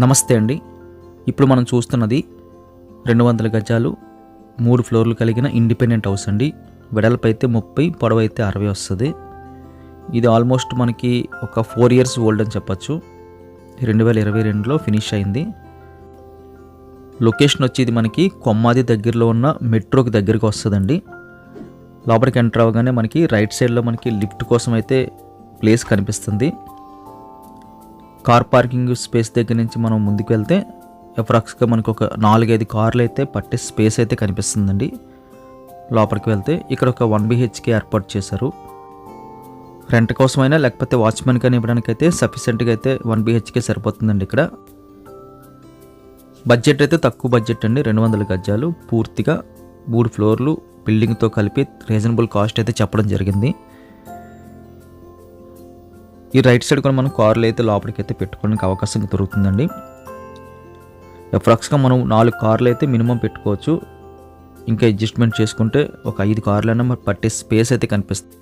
నమస్తే అండి. ఇప్పుడు మనం చూస్తున్నది రెండు వందల గజాలు మూడు ఫ్లోర్లు కలిగిన ఇండిపెండెంట్ హౌస్ అండి. వెడల్పు అయితే ముప్పై పొడవు అయితే అరవై వస్తుంది. ఇది ఆల్మోస్ట్ మనకి ఒక ఫోర్ ఇయర్స్ ఓల్డ్ అని చెప్పచ్చు. రెండు వేల ఇరవై రెండులో ఫినిష్ అయింది. లొకేషన్ వచ్చి ఇది మనకి కొమ్మాది దగ్గరలో ఉన్న మెట్రోకి దగ్గరికి వస్తుందండి. లోపలికి ఎంటర్ అవ్వగానే మనకి రైట్ సైడ్లో మనకి లిఫ్ట్ కోసం అయితే ప్లేస్ కనిపిస్తుంది. కార్ పార్కింగ్ స్పేస్ దగ్గర నుంచి మనం ముందుకు వెళ్తే అప్రాక్స్గా మనకు ఒక నాలుగైదు కార్లు అయితే పట్టే స్పేస్ అయితే కనిపిస్తుందండి. లోపలికి వెళ్తే ఇక్కడ ఒక వన్ బిహెచ్కే ఏర్పాటు చేశారు. రెంట్ కోసమైనా లేకపోతే వాచ్మెన్ కానీ ఇవ్వడానికి అయితే సఫిషియెంట్గా అయితే వన్ బిహెచ్కే సరిపోతుందండి ఇక్కడ. బడ్జెట్ అయితే తక్కువ బడ్జెట్ అండి రెండు వందల గజాలు. పూర్తిగా మూడు ఫ్లోర్లు బిల్డింగ్తో కలిపి రీజనబుల్ కాస్ట్ అయితే చెప్పడం జరిగింది. ఈ రైట్ సైడ్ కూడా మనం కార్లు అయితే లోపలికి అయితే పెట్టుకోవడానికి అవకాశం దొరుకుతుందండి. అప్రాక్స్గా మనం నాలుగు కార్లు అయితే మినిమం పెట్టుకోవచ్చు. ఇంకా అడ్జస్ట్మెంట్ చేసుకుంటే ఒక ఐదు కార్లైనా మరి పట్టే స్పేస్ అయితే కనిపిస్తుంది.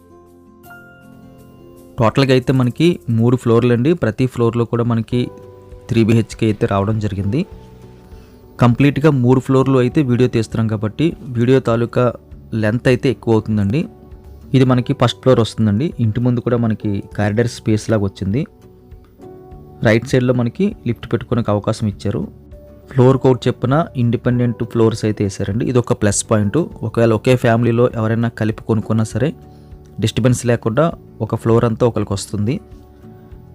టోటల్గా అయితే మనకి మూడు ఫ్లోర్లు అండి. ప్రతి ఫ్లోర్లో కూడా మనకి త్రీ బిహెచ్కే అయితే రావడం జరిగింది. కంప్లీట్గా మూడు ఫ్లోర్లు అయితే వీడియో తీస్తున్నాం కాబట్టి వీడియో తాలూకా లెంత్ అయితే ఎక్కువ అవుతుందండి. ఇది మనకి ఫస్ట్ ఫ్లోర్ వస్తుందండి. ఇంటి ముందు కూడా మనకి కారిడర్ స్పేస్ లాగా వచ్చింది. రైట్ సైడ్లో మనకి లిఫ్ట్ పెట్టుకోవడానికి అవకాశం ఇచ్చారు. ఫ్లోర్ కోడ్ చెప్పిన ఇండిపెండెంట్ ఫ్లోర్స్ అయితే వేసారండి ఇది ఒక ప్లస్ పాయింట్ ఒకవేళ ఒకే ఫ్యామిలీలో ఎవరైనా కలిపి కొనుక్కున్నా సరే డిస్టర్బెన్స్ లేకుండా ఒక ఫ్లోర్ అంతా ఒకరికి వస్తుంది.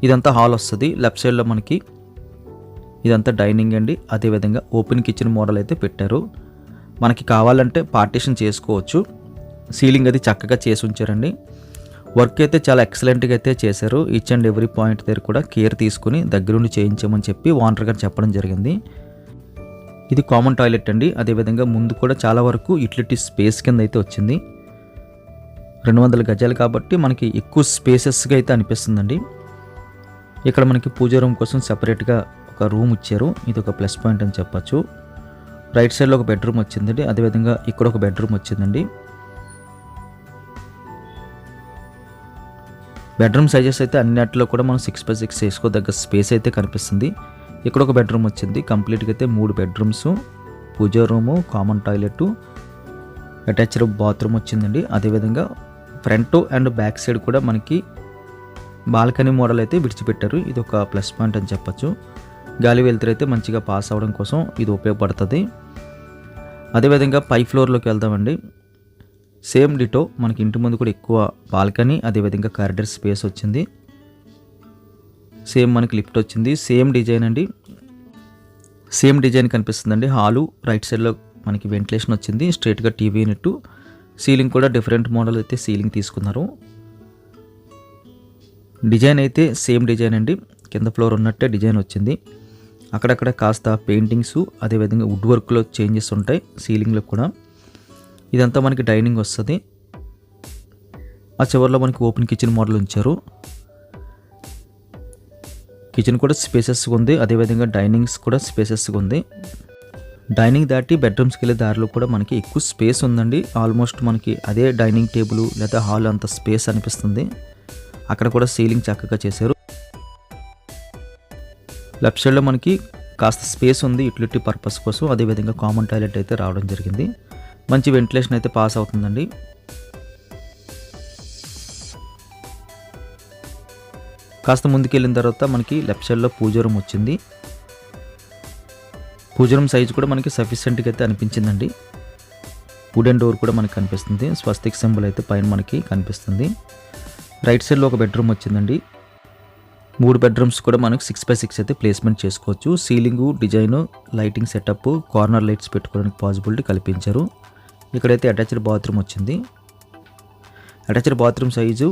ఇదంతా హాల్ వస్తుంది. లెఫ్ట్ సైడ్లో మనకి ఇదంతా డైనింగ్ అండి. అదేవిధంగా ఓపెన్ కిచెన్ మోడల్ అయితే పెట్టారు. మనకి కావాలంటే పార్టీషన్ చేసుకోవచ్చు. సీలింగ్ అది చక్కగా చేసి ఉంచారండి. వర్క్ అయితే చాలా ఎక్సలెంట్గా అయితే చేశారు. ఈచ్ అండ్ ఎవ్రీ పాయింట్ దగ్గర కూడా కేర్ తీసుకుని దగ్గరుండి చేయించామని చెప్పి ఓనర్ గారు చెప్పడం జరిగింది. ఇది కామన్ టాయిలెట్ అండి. అదేవిధంగా ముందు కూడా చాలా వరకు యూటిలిటీ స్పేస్ కింద అయితే వచ్చింది. రెండు వందల గజాలు కాబట్టి మనకి ఎక్కువ స్పేసెస్గా అయితే అనిపిస్తుందండి. ఇక్కడ మనకి పూజ రూమ్ కోసం సపరేట్గా ఒక రూమ్ ఇచ్చారు. ఇది ఒక ప్లస్ పాయింట్ అని చెప్పచ్చు. రైట్ సైడ్లో ఒక బెడ్రూమ్ వచ్చిందండి. అదేవిధంగా ఇక్కడ ఒక బెడ్రూమ్ వచ్చిందండి. బెడ్రూమ్ సైజెస్ అయితే అన్నిట్లో కూడా మనం సిక్స్ బై సిక్స్ వేసుకోదగ్గ స్పేస్ అయితే కనిపిస్తుంది. ఇక్కడ ఒక బెడ్రూమ్ వచ్చింది. కంప్లీట్గా అయితే మూడు bedrooms puja room common toilet attached bathroom వచ్చిందండి. అదేవిధంగా ఫ్రంట్ అండ్ బ్యాక్ సైడ్ కూడా మనకి బాల్కనీ మోడల్ అయితే విడిచిపెట్టారు. ఇది ఒక ప్లస్ పాయింట్ అని చెప్పచ్చు. గాలి వెలుతురు అయితే మంచిగా పాస్ అవ్వడం కోసం ఇది ఉపయోగపడుతుంది. అదేవిధంగా పై ఫ్లోర్లోకి వెళ్దామండి. సేమ్ డిటో మనకి ఇంటి ముందు కూడా ఎక్కువ బాల్కనీ అదేవిధంగా కారిడర్ స్పేస్ వచ్చింది. సేమ్ మనకి లిఫ్ట్ వచ్చింది. సేమ్ డిజైన్ అండి. సేమ్ డిజైన్ కనిపిస్తుందండి. హాలు రైట్ సైడ్లో మనకి వెంటిలేషన్ వచ్చింది. స్ట్రేట్గా టీవీ యూనిట్ సీలింగ్ కూడా డిఫరెంట్ మోడల్ అయితే సీలింగ్ తీసుకున్నారు. డిజైన్ అయితే సేమ్ డిజైన్ అండి. కింద ఫ్లోర్ ఉన్నట్టే డిజైన్ వచ్చింది. అక్కడక్కడ కాస్త పెయింటింగ్స్ అదేవిధంగా వుడ్ వర్క్లో చేంజెస్ ఉంటాయి సీలింగ్లో కూడా. ఇదంతా మనకి డైనింగ్ వస్తుంది. ఆ చివరిలో మనకి ఓపెన్ కిచెన్ మోడల్ ఉంచారు. కిచెన్ కూడా స్పేసెస్గా ఉంది. అదేవిధంగా డైనింగ్స్ కూడా స్పేసెస్గా ఉంది. డైనింగ్ దాటి బెడ్రూమ్స్కి వెళ్ళే దారిలో కూడా మనకి ఎక్కువ స్పేస్ ఉందండి. ఆల్మోస్ట్ మనకి అదే డైనింగ్ టేబుల్ లేదా హాల్ అంత స్పేస్ అనిపిస్తుంది. అక్కడ కూడా సీలింగ్ చక్కగా చేశారు. లెఫ్ట్ సైడ్లో మనకి కాస్త స్పేస్ ఉంది యూటిలిటీ పర్పస్ కోసం. అదేవిధంగా కామన్ టాయిలెట్ అయితే రావడం జరిగింది. మంచి వెంటిలేషన్ అయితే పాస్ అవుతుందండి. కాస్త ముందుకెళ్ళిన తర్వాత మనకి లెఫ్ట్ సైడ్లో పూజ రూమ్ వచ్చింది. పూజ రూమ్ సైజ్ కూడా మనకి సఫిషియెంట్గా అయితే అనిపించిందండి. వుడెన్ డోర్ కూడా మనకి కనిపిస్తుంది. స్వస్తిక్ సింబల్ అయితే పైన మనకి కనిపిస్తుంది. రైట్ సైడ్లో ఒక బెడ్రూమ్ వచ్చిందండి. మూడు బెడ్రూమ్స్ కూడా మనకు సిక్స్ బై సిక్స్ అయితే ప్లేస్మెంట్ చేసుకోవచ్చు. Ceiling design lighting setup corner lights పెట్టుకోవడానికి పాసిబిలిటీ కల్పించారు. ఇక్కడైతే అటాచ్డ్ బాత్రూమ్ వచ్చింది. Attached bathroom size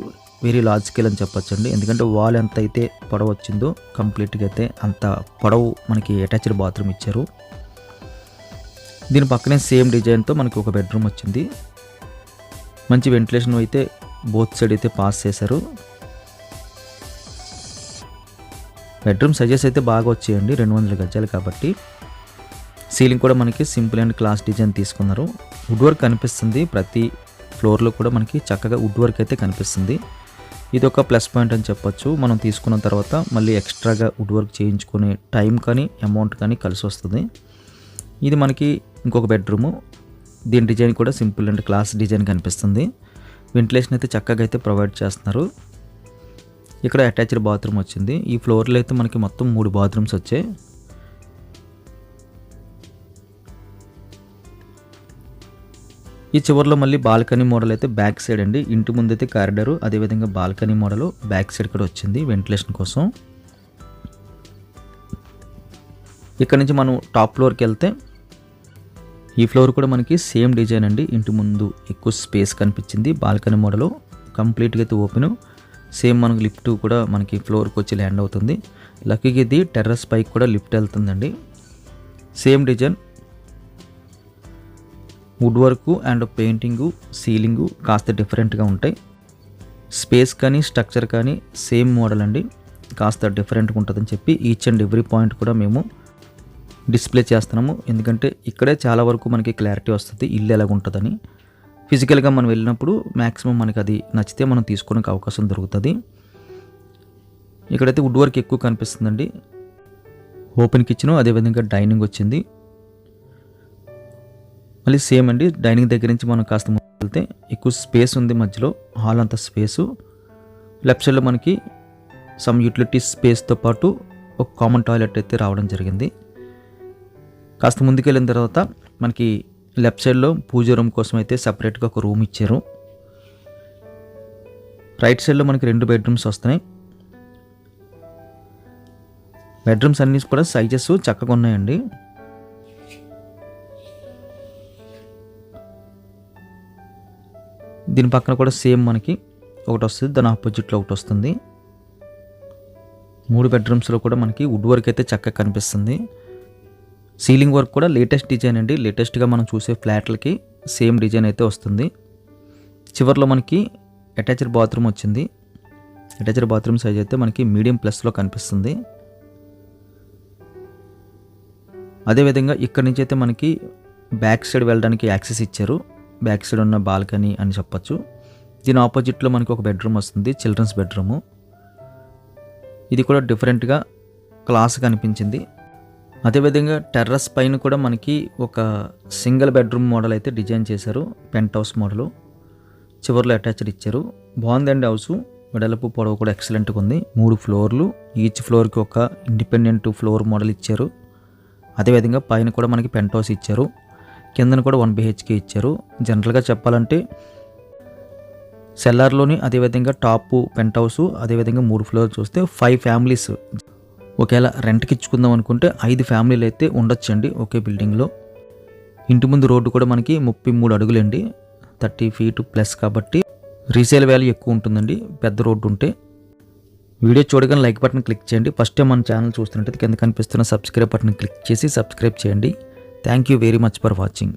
very large scale అని చెప్పొచ్చండి. ఎందుకంటే వాల్ ఎంత అయితే పొడవు వచ్చిందో కంప్లీట్గా అయితే అంత పొడవు మనకి అటాచ్డ్ బాత్రూమ్ ఇచ్చారు. దీని పక్కనే సేమ్ డిజైన్తో మనకి ఒక బెడ్రూమ్ వచ్చింది. మంచి వెంటిలేషన్ అయితే బోత్ సైడ్ అయితే పాస్ చేశారు. బెడ్రూమ్ సైజెస్ అయితే బాగా వచ్చాయండి. రెండు వందల గజాలు కాబట్టి. సీలింగ్ కూడా మనకి సింపుల్ అండ్ క్లాస్ డిజైన్ తీసుకున్నారు. వుడ్ వర్క్ కనిపిస్తుంది. ప్రతి ఫ్లోర్లో కూడా మనకి చక్కగా వుడ్ వర్క్ అయితే కనిపిస్తుంది. ఇది ఒక ప్లస్ పాయింట్ అని చెప్పొచ్చు. మనం తీసుకున్న తర్వాత మళ్ళీ ఎక్స్ట్రాగా వుడ్ వర్క్ చేయించుకునే టైం కానీ అమౌంట్ కానీ కలిసి వస్తుంది. ఇది మనకి ఇంకొక బెడ్రూము. దీని డిజైన్ కూడా సింపుల్ అండ్ క్లాస్ డిజైన్ కనిపిస్తుంది. వెంటిలేషన్ అయితే చక్కగా అయితే ప్రొవైడ్ చేస్తున్నారు. ఇక్కడ అటాచ్డ్ బాత్రూమ్ వచ్చింది. ఈ ఫ్లోర్లో అయితే మనకి మొత్తం మూడు బాత్రూమ్స్ వచ్చాయి. ఈ చివరిలో మళ్ళీ బాల్కనీ మోడల్ అయితే బ్యాక్ సైడ్ అండి. ఇంటి ముందు అయితే కారిడారు అదేవిధంగా బాల్కనీ మోడల్ బ్యాక్ సైడ్ కూడా వచ్చింది వెంటిలేషన్ కోసం. ఇక్కడ నుంచి మనం టాప్ ఫ్లోర్కి వెళ్తే ఈ ఫ్లోర్ కూడా మనకి సేమ్ డిజైన్ అండి. ఇంటి ముందు ఎక్కువ స్పేస్ కనిపించింది బాల్కనీ మోడల్. కంప్లీట్గా అయితే ఓపెన్ సేమ్ మనకు లిఫ్ట్ కూడా మనకి ఫ్లోర్కి వచ్చి ల్యాండ్ అవుతుంది. లక్కీకి ఇది టెర్రస్ పైకి కూడా లిఫ్ట్ వెళ్తుందండి. Same design wood work and painting ceiling కాస్త డిఫరెంట్గా ఉంటాయి. స్పేస్ కానీ స్ట్రక్చర్ కానీ సేమ్ మోడల్ అండి. కాస్త డిఫరెంట్గా ఉంటుందని చెప్పి ఈచ్ అండ్ ఎవ్రీ పాయింట్ కూడా మేము డిస్ప్లే చేస్తున్నాము. ఎందుకంటే ఇక్కడే చాలా వరకు మనకి క్లారిటీ వస్తుంది ఇల్లు ఎలాగ ఉంటుందని. ఫిజికల్గా మనం వెళ్ళినప్పుడు మ్యాక్సిమం మనకి అది నచ్చితే మనం తీసుకోవడానికి అవకాశం దొరుకుతుంది. ఇక్కడైతే వుడ్ వర్క్ ఎక్కువ కనిపిస్తుందండి. ఓపెన్ కిచెన్ అదేవిధంగా డైనింగ్ వచ్చింది. మళ్ళీ సేమ్ అండి డైనింగ్ దగ్గర నుంచి మనం కాస్త వెళ్తే ఎక్కువ స్పేస్ ఉంది మధ్యలో హాల్ అంత స్పేసు. లెఫ్ట్ సైడ్లో మనకి సమ్ యూటిలిటీ స్పేస్తో పాటు ఒక కామన్ టాయిలెట్ అయితే రావడం జరిగింది. కాస్త ముందుకెళ్ళిన తర్వాత మనకి లెఫ్ట్ సైడ్లో పూజ రూమ్ కోసం అయితే సపరేట్గా ఒక రూమ్ ఇచ్చారు. రైట్ సైడ్లో మనకి రెండు బెడ్రూమ్స్ వస్తున్నాయి. బెడ్రూమ్స్ అన్నీ కూడా సైజెస్ చక్కగా ఉన్నాయండి. దీని పక్కన కూడా సేమ్ మనకి ఒకటి వస్తుంది దాని ఆపోజిట్లో ఒకటి వస్తుంది. మూడు బెడ్రూమ్స్లో కూడా మనకి వుడ్ వర్క్ అయితే చక్కగా కనిపిస్తుంది. సీలింగ్ వర్క్ కూడా లేటెస్ట్ డిజైన్ అండి. లేటెస్ట్గా మనం చూసే ఫ్లాట్లకి సేమ్ డిజైన్ అయితే వస్తుంది. చివరిలో మనకి అటాచ్డ్ బాత్రూమ్ వచ్చింది. అటాచ్డ్ బాత్రూమ్ సైజ్ అయితే మనకి మీడియం ప్లస్లో కనిపిస్తుంది. అదేవిధంగా ఇక్కడ నుంచి అయితే మనకి బ్యాక్ సైడ్ వెళ్ళడానికి యాక్సెస్ ఇచ్చారు. బ్యాక్ సైడ్ ఉన్న బాల్కనీ అని చెప్పొచ్చు. దీని ఆపోజిట్లో మనకి ఒక బెడ్రూమ్ వస్తుంది చిల్డ్రన్స్ బెడ్రూము. ఇది కూడా డిఫరెంట్గా క్లాస్గా అనిపించింది అదేవిధంగా టెర్రస్ పైన కూడా మనకి ఒక సింగిల్ బెడ్రూమ్ మోడల్ అయితే డిజైన్ చేశారు పెంట్ హౌస్ మోడల్. చివరిలో అటాచ్డ్ ఇచ్చారు. బాగుందండి హౌస్. వెడల్పు పొడవు కూడా ఎక్సలెంట్గా ఉంది. మూడు ఫ్లోర్లు. ఈచ్ ఫ్లోర్కి ఒక ఇండిపెండెంట్ ఫ్లోర్ మోడల్ ఇచ్చారు. అదేవిధంగా పైన కూడా మనకి పెంట్ హౌస్ ఇచ్చారు. కిందన కూడా వన్ బిహెచ్కే ఇచ్చారు. జనరల్గా చెప్పాలంటే సెల్లార్లోని అదేవిధంగా టాప్ పెంట్ హౌస్ అదేవిధంగా మూడు ఫ్లోర్ చూస్తే ఫైవ్ ఫ్యామిలీస్. ఒకవేళ రెంట్కి ఇచ్చుకుందాం అనుకుంటే ఐదు ఫ్యామిలీలు అయితే ఉండొచ్చండి ఒకే బిల్డింగ్లో. ఇంటి ముందు రోడ్డు కూడా మనకి ముప్పై మూడు అడుగులండి. థర్టీ ఫీట్ ప్లస్ కాబట్టి రీసేల్ వాల్యూ ఎక్కువ ఉంటుందండి పెద్ద రోడ్డు ఉంటే. వీడియో చూడగానే లైక్ బటన్ క్లిక్ చేయండి. ఫస్ట్ టైం మన ఛానల్ చూస్తున్నట్టు కింద కనిపిస్తున్న సబ్స్క్రైబ్ బటన్ క్లిక్ చేసి సబ్స్క్రైబ్ చేయండి. Thank you very much for watching